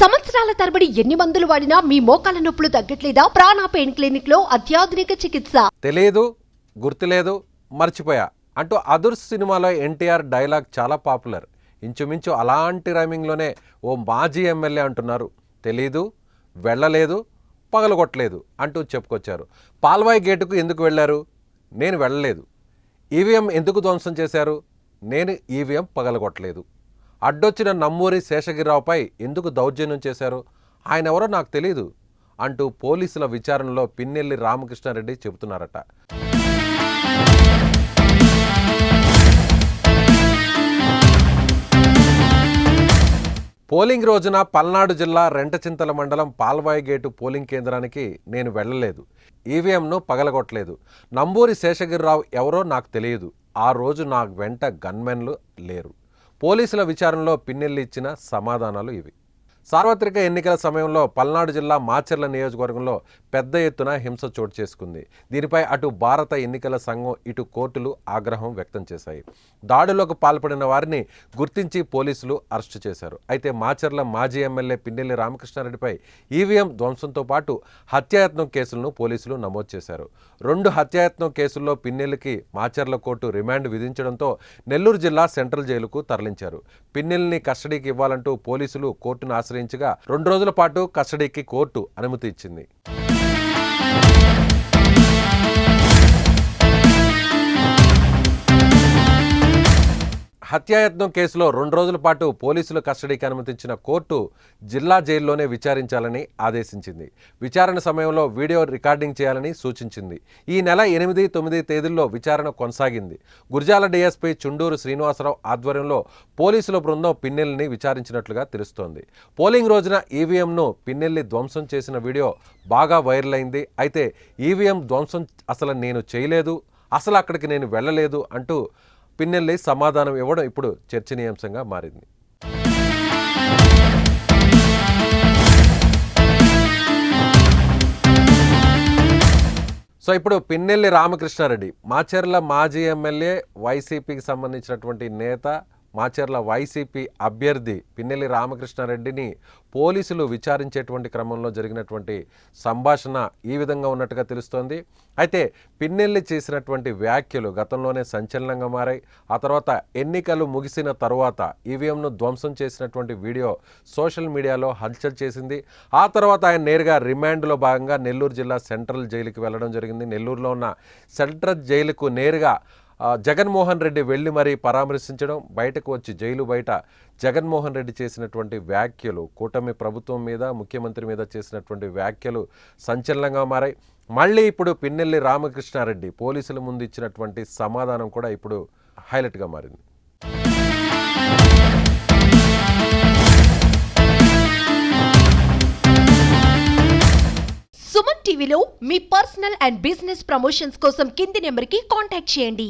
సంవత్సరాల తరబడి ఎన్ని మందులు వాడినా మీ మోకాల నొప్పులు తగ్గట్లేదా? ప్రాణ పెయిన్ క్లినిక్లో అత్యాధునిక చికిత్స. తెలియదు గుర్తులేదు మర్చిపోయా అంటూ అదుర్స్ సినిమాలో ఎన్టీఆర్ డైలాగ్ చాలా పాపులర్. ఇంచుమించు అలాంటి రైమింగ్లోనే ఓ మాజీ ఎమ్మెల్యే అంటున్నారు. తెలీదు వెళ్ళలేదు పగలగొట్టలేదు అంటూ చెప్పుకొచ్చారు. పాల్వాయి గేటుకు ఎందుకు వెళ్ళారు? నేను వెళ్ళలేదు. ఈవీఎం ఎందుకు ధ్వంసం చేశారు? నేను ఈవీఎం పగలగొట్టలేదు. అడ్డొచ్చిన నమ్మూరి శేషగిరిరావుపై ఎందుకు దౌర్జన్యం చేశారు? ఆయన ఎవరో నాకు తెలియదు అంటూ పోలీసుల విచారణలో పిన్నెల్లి రామకృష్ణారెడ్డి చెబుతున్నారట. పోలింగ్ రోజున పల్నాడు జిల్లా రెంటచింతల మండలం పాల్వాయి గేటు పోలింగ్ కేంద్రానికి నేను వెళ్ళలేదు. ఈవీఎంను పగలగొట్టలేదు. నంబూరి శేషగిరిరావు ఎవరో నాకు తెలియదు. ఆ రోజు నా వెంట గన్మెన్లు లేరు. పోలీసుల విచారణలో పిన్నెల్లి ఇచ్చిన సమాధానాలు ఇవి. సార్వత్రిక ఎన్నికల సమయంలో పల్నాడు జిల్లా మాచర్ల నియోజకవర్గంలో పెద్ద ఎత్తున హింస చోటు చేసుకుంది. దీనిపై అటు భారత ఎన్నికల సంఘం ఇటు కోర్టులు ఆగ్రహం వ్యక్తం చేశాయి. దాడులకు పాల్పడిన వారిని గుర్తించి పోలీసులు అరెస్టు చేశారు. అయితే మాచర్ల మాజీ ఎమ్మెల్యే పిన్నెల్లి రామకృష్ణారెడ్డిపై ఈవీఎం ధ్వంసంతో పాటు హత్యాయత్నం కేసులను పోలీసులు నమోదు చేశారు. రెండు హత్యాయత్నం కేసుల్లో పిన్నెల్లికి మాచర్ల కోర్టు రిమాండ్ విధించడంతో నెల్లూరు జిల్లా సెంట్రల్ జైలుకు తరలించారు. పిన్నెల్ని కస్టడీకి ఇవ్వాలంటూ పోలీసులు కోర్టును ఆశ్రయించగా రెండు రోజుల పాటు కస్టడీకి కోర్టు అనుమతి ఇచ్చింది. హత్యాయత్నం కేసులో రెండు రోజుల పాటు పోలీసులు కస్టడీకి అనుమతించిన కోర్టు జిల్లా జైల్లోనే విచారించాలని ఆదేశించింది. విచారణ సమయంలో వీడియో రికార్డింగ్ చేయాలని సూచించింది. ఈ నెల ఎనిమిది తొమ్మిది తేదీల్లో విచారణ కొనసాగింది. గుర్జాల డీఎస్పీ చుండూరు శ్రీనివాసరావు ఆధ్వర్యంలో పోలీసుల బృందం పిన్నెల్లిని విచారించినట్లుగా తెలుస్తోంది. పోలింగ్ రోజున ఈవీఎంను పిన్నెల్లి ధ్వంసం చేసిన వీడియో బాగా వైరల్ అయింది. అయితే ఈవీఎం ధ్వంసం అసలు నేను చేయలేదు అసలు అక్కడికి నేను వెళ్ళలేదు అంటూ పిన్నెల్లి సమాధానం ఇవ్వడం ఇప్పుడు చర్చనీయాంశంగా మారింది. సో ఇప్పుడు పిన్నెల్లి రామకృష్ణారెడ్డి మాచర్ల మాజీ ఎమ్మెల్యే వైసీపీకి సంబంధించినటువంటి నేత మాచర్ల వైసీపీ అభ్యర్థి పిన్నెల్లి రామకృష్ణారెడ్డిని పోలీసులు విచారించేటువంటి క్రమంలో జరిగినటువంటి సంభాషణ ఈ విధంగా ఉన్నట్టుగా తెలుస్తోంది. అయితే పిన్నెల్లి చేసినటువంటి వ్యాఖ్యలు గతంలోనే సంచలనంగా మారాయి. ఆ తర్వాత ఎన్నికలు ముగిసిన తరువాత ఈవీఎంను ధ్వంసం చేసినటువంటి వీడియో సోషల్ మీడియాలో హల్చల్ చేసింది. ఆ తర్వాత ఆయన నేరుగా రిమాండ్లో భాగంగా నెల్లూరు జిల్లా సెంట్రల్ జైలుకి వెళ్ళడం జరిగింది. నెల్లూరులో ఉన్న సెంట్రల్ జైలుకు నేరుగా జగన్మోహన్ రెడ్డి వెళ్ళి మరీ పరామర్శించడం బయటకు వచ్చి జైలు బయట జగన్మోహన్ రెడ్డి చేసినటువంటి వ్యాఖ్యలు కూటమి ప్రభుత్వం మీద ముఖ్యమంత్రి మీద చేసినటువంటి వ్యాఖ్యలు సంచలనంగా మారాయి. మళ్ళీ ఇప్పుడు పిన్నెల్లి రామకృష్ణారెడ్డి పోలీసుల ముందు ఇచ్చినటువంటి సమాధానం కూడా ఇప్పుడు హైలైట్గా మారింది. సుమన్ టీవీలో మీ పర్సనల్ అండ్ బిజినెస్ ప్రమోషన్స్ కోసం కింది నెంబర్కి కాంటాక్ట్ చేయండి.